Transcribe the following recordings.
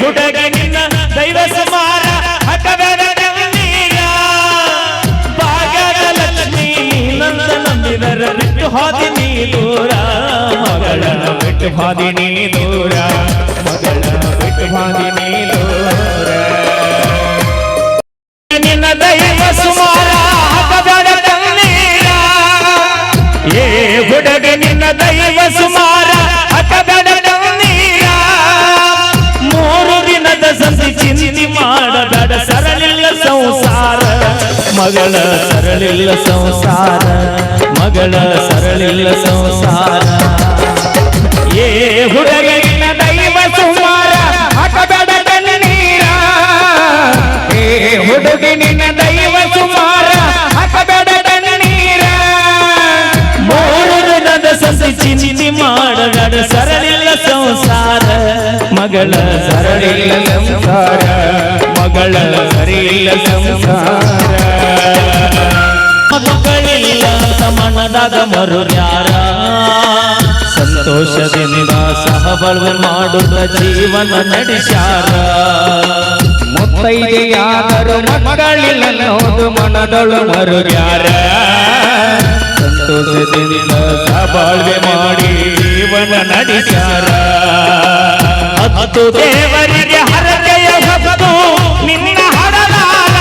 ಹುಡುಗಿ ನಿನ್ನ ದೈವ ಹಕಬೇಡ ಕಣ್ಣೀರ ಭಾಗ್ಯದ ಲಕ್ಷ್ಮಿ ನಂದ ನಂಬಿದರ ಬಿಟ್ಟು ಹಾದಿ ನೀ ದೂರ. ಮಗಳ ಬಿಟ್ಟು ಹಾದಿ ನೀ ದೂರ. ಮಗಳ ಬಿಟ್ಟು ಹಾದಿ ನೀ ದೂರ. ನಿನ್ನ ದೈವ ಹಕಬೇಡ ಕಣ್ಣೀರ ಏ ಹುಡುಗಿ ಮಗಳ ಸರಳಿಲ್ಲ ಸಂಸಾರ. ಮಗಳ ಸರಳಿಲ್ಲ ಸಂಸಾರ. ಏ ಹುಡುಗಿ ನಿನ್ನ ದೈವ ಸುಮಾರ, ಹಾಕಬೇಡ ನೀರ ಏ ಹುಡುಗಿನ ದೈವ ಸುಮಾರ, ಹಾಕಬೇಡ ನೀರ ಮೂರು ದಿನದ ಸಸಿ ಚಿಂತಿ ಮಾಡಬೇಡ ಸರಳಿಲ್ಲ ಸಂಸಾರ. ಮಗಳ ಸರಳಿಲ್ಲ ಸಂಸಾರ. ಮಗಳ ಸರಿಯಿಲ್ಲ ಸಂಸಾರ. ಮಕ್ಕಳಿಲ್ಲ ಮನದಾಗ ಮರುರ್ಯಾರ ಸಂತೋಷದಿಂದ ಸಹಬಳ್ವೆ ಮಾಡುವ ಜೀವನ ನಡೆಸ್ಯಾರ. ಮುತ್ತೈದೆಯಾದರೂ ಮಕ್ಕಳಿಲ್ಲ ನೋದು ಮನದೊಳು ಮರುರ್ಯಾರ ಸಂತೋಷದಿಂದ ಸಹಬಾಳ್ವೆ ಮಾಡಿ ಜೀವನ ನಡೆಸ್ಯಾರ. ಅದು ದೇವರಿಗೆ ಹರಕೆಯ ಹೊತ್ತು ನಿನ್ನ ಹಡಲಾಲ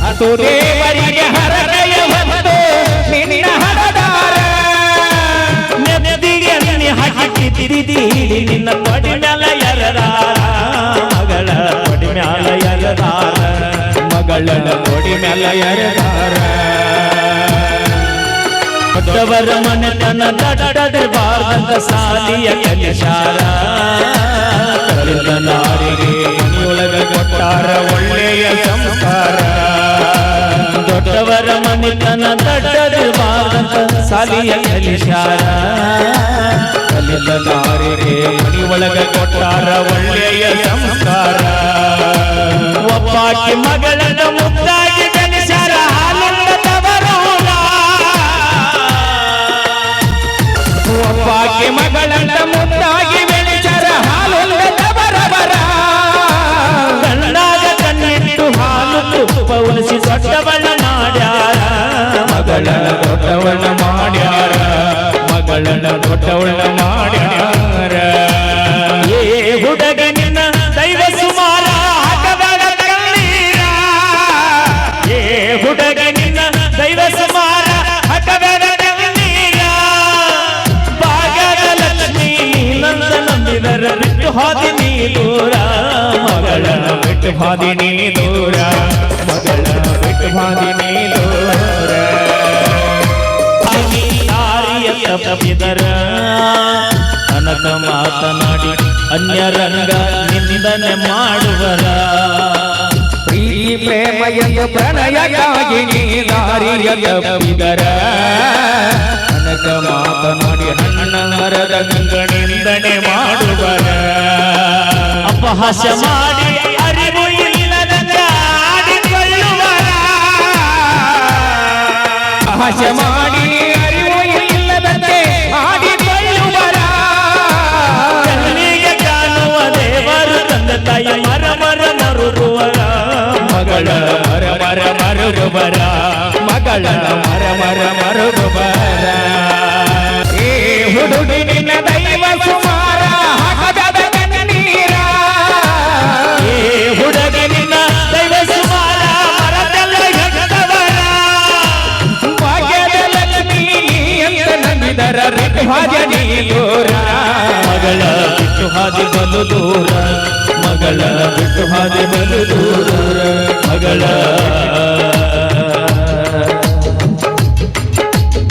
ಹತ್ತು ದೇವರಿಗೆ ಹರಕೆಯ ಹೊತ್ತು ನಿನ್ನ ಹಡದಾರ. ನೆನೆದಿಗೆ ನೀ ಹಾಕಿ ತಿರಿದೀಡಿ ನಿನ್ನ ಕೊಡಿ ಮ್ಯಾಲ ಎರದಾರ ಮಗಳ ಕೊಡಿ ಮ್ಯಾಲ ಎರದಾರ ಮಗಳ ಕೊಡಿ ಮ್ಯಾಲ ಎರದಾರ ದೊಡ್ಡವರ ಮನೆತನ ದಡ್ಡದಿರಬಾರ್ದಂತ ಸಾಲಿಯ ಕಲಿಸಾರ ದೊಡ್ಡವರ ಮನೆತನ ದಡ್ಡದಿರಬಾರ್ದಂತ ಸಾಲಿಯ ಕಲಿಸಾರ ಕಲಿತ ನಾರಿಗೆ ಮನೆಯೊಳಗ ಕೊಟ್ಟಾರ ಒಳ್ಳೆಯ ಸಂಸ್ಕಾರ. ಒಬ್ಬಾಕಿ ಮಗಳನ್ನ ಮುದ್ದಾಗಿ ಬೆಳೆಸಾರ ಹಾಲಿಂದ ತವರೋಣ ಒಬ್ಬಾಕಿ ಮಗಳನ್ನ ಮುದ್ದಾಗಿ ಬೆಳೆಸಾರ ಹಾಲುಂದವರ ಬರ ಕಣ್ಣಾಗ ಕಣ್ಣಿಟ್ಟು ಹಾಲು ತುಪ್ಪ ಮಾಡ್ಯಾರ ಮಗಳನ್ನ ದೊಡ್ಡವಳ ಮಾಡ್ಯಾರ, ಮಗಳನ್ನ ದೊಡ್ಡವಳ ಮಾಡ್ಯಾರ. ಏ ಹುಡುಗ ನಿನ್ನ ದೈವ ಸುಮಾರ ಏ ಹುಡುಗ ನಿನ್ನ ದೈವ ಸುಮಾರ ಹಾಕಬೇಡ ಕಣ್ಣೀರ. ಭಾಗ್ಯದ ಲಕ್ಷ್ಮಿ ನೀನಂತ ನಂಬಿದರ ಬಿಟ್ಟು ಹಾದಿ ನೀ ದೂರ ಮಗಳನ್ನ ಬಿಟ್ಟು ಹಾದಿ ನೀ ದೂರ ಮಗಳನ್ನ ಬಿಟ್ಟು ಹಾದಿ ಅನ್ಯರಂಗ ನಿಂದನೆ ಮಾಡುವರ. ಪ್ರೀತಿ ಪ್ರೇಮಯ ಪ್ರಣಯಕ್ಕಾಗಿ ನೀ ದಾರಿಯ ಕನಕ ಮಾತನಾಡಿ ಹಣ್ಣ ಮರದ ಗಂಗನಿಂದನೆ ಮಾಡುವರ. ಅಪಹಾಸ್ಯ ಮಾಡಿ ಅರಿವು ಇಲ್ಲದ ಆಡಿಕೊಳ್ಳುವರ ಮಾಡಿ ತಂದ ತಾಯಿ ಮರ ಮರ ಮರುರುವರ ಮಗಳ ಮರ ಮರ ಮರುರುವರ ಮಗಳ ಮರ ಮರ ಮರುರುವರ ಏ ಹುಡುಗಿ ನಿನ್ನ ದೈವ ಸುಮಾರ ಹಾಕದ ನೀರ. ಏ ಹುಡುಗ ನಿನ್ನ ದೈವ ಸುಮಾರ ಮರದಲ್ಲ ಹೆಗದವರ ಭಾಗ್ಯದ ಲಕ್ಷ್ಮಿ ನೀ ಅಂತ ನಂಬಿದರ ರೆಟ್ಟು ಭಾಗ್ಯ ನೀ ದೂರ. ಮಗಳ ಬಿಟ್ಟು ಹಾದಿ ಬಲು ದೂರ. ಮಗಳ ಬಿಟ್ಟು ಹಾದಿ ದೂರ, ಮಗಳ.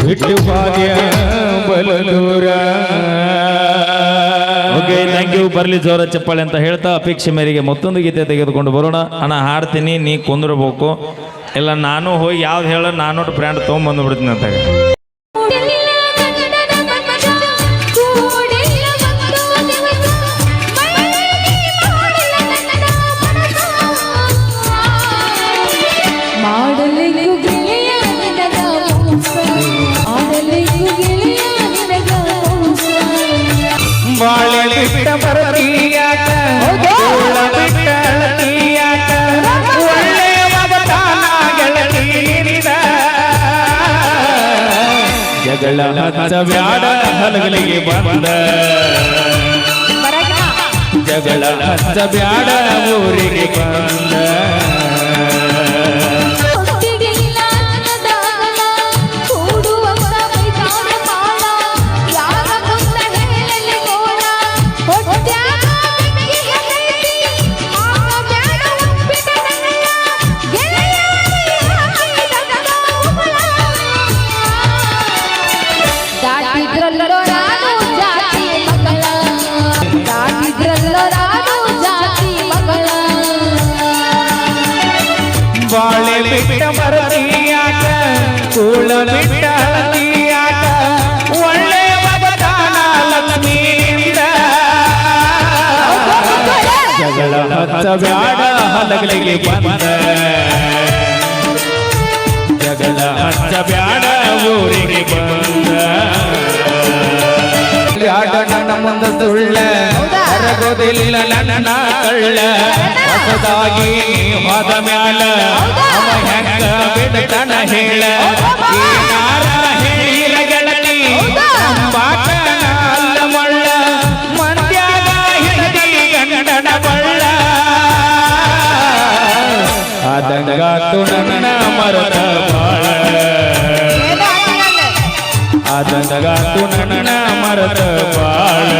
ಬಿಟ್ಟು ಭಾಗ್ಯ ಬಲು ದೂರ. ಓಕೆ ಥ್ಯಾಂಕ್ ಯು ಬರ್ಲಿ ಜೋರ ಚಪ್ಪಾಳೆ ಅಂತ ಹೇಳ್ತಾ ಅಪೇಕ್ಷೆ ಮೇರೆಗೆ ಮತ್ತೊಂದು ಗೀತೆ ತೆಗೆದುಕೊಂಡು ಬರೋಣ. ಅಣ್ಣ, ಹಾಡ್ತೀನಿ, ನೀ ಕುಂದಿರ್ಬೇಕು. ಇಲ್ಲ, ನಾನು ಹೋಗಿ ಯಾವ್ದು ಹೇಳ ನಾನು ಬ್ರ್ಯಾಂಡ್ ತೊಗೊಂಬಂದು ಬಿಡ್ತೀನಿ ಅಂತ ಜಗಳ ಹಚ್ಚ ಬ್ಯಾಡ ಹಲಗಲಿಗೆ ಬಂದ. ಜಗಳ ಹಚ್ಚ ಬ್ಯಾಡ ಊರಿಗೆ ಬಂದ. ಜಗಳ ಹಚ್ಚ ಬ್ಯಾಡ ಹಲಗಲಿಗೆ ಬಂದ. ಜಗಳ ಬ್ಯಾಡ ಊರಿಗೆ ಬಂದ. ಆಟ ನನ್ನ ಮುಂದ ಸುಳ್ಳ ಅರಗೋದಿಲ್ಲ ನನ್ನ ಕಳ್ಳ ಹೊಸದಾಗಿ ಹೋದ ಮ್ಯಾಲ ಅವ ಹೆಂಗ ಬಿಡ್ತಾನ ಹೇಳ. ಏನಾರ ಆತಂತಗಂತು ನನ್ನ ಮರದ ಬಾಳ.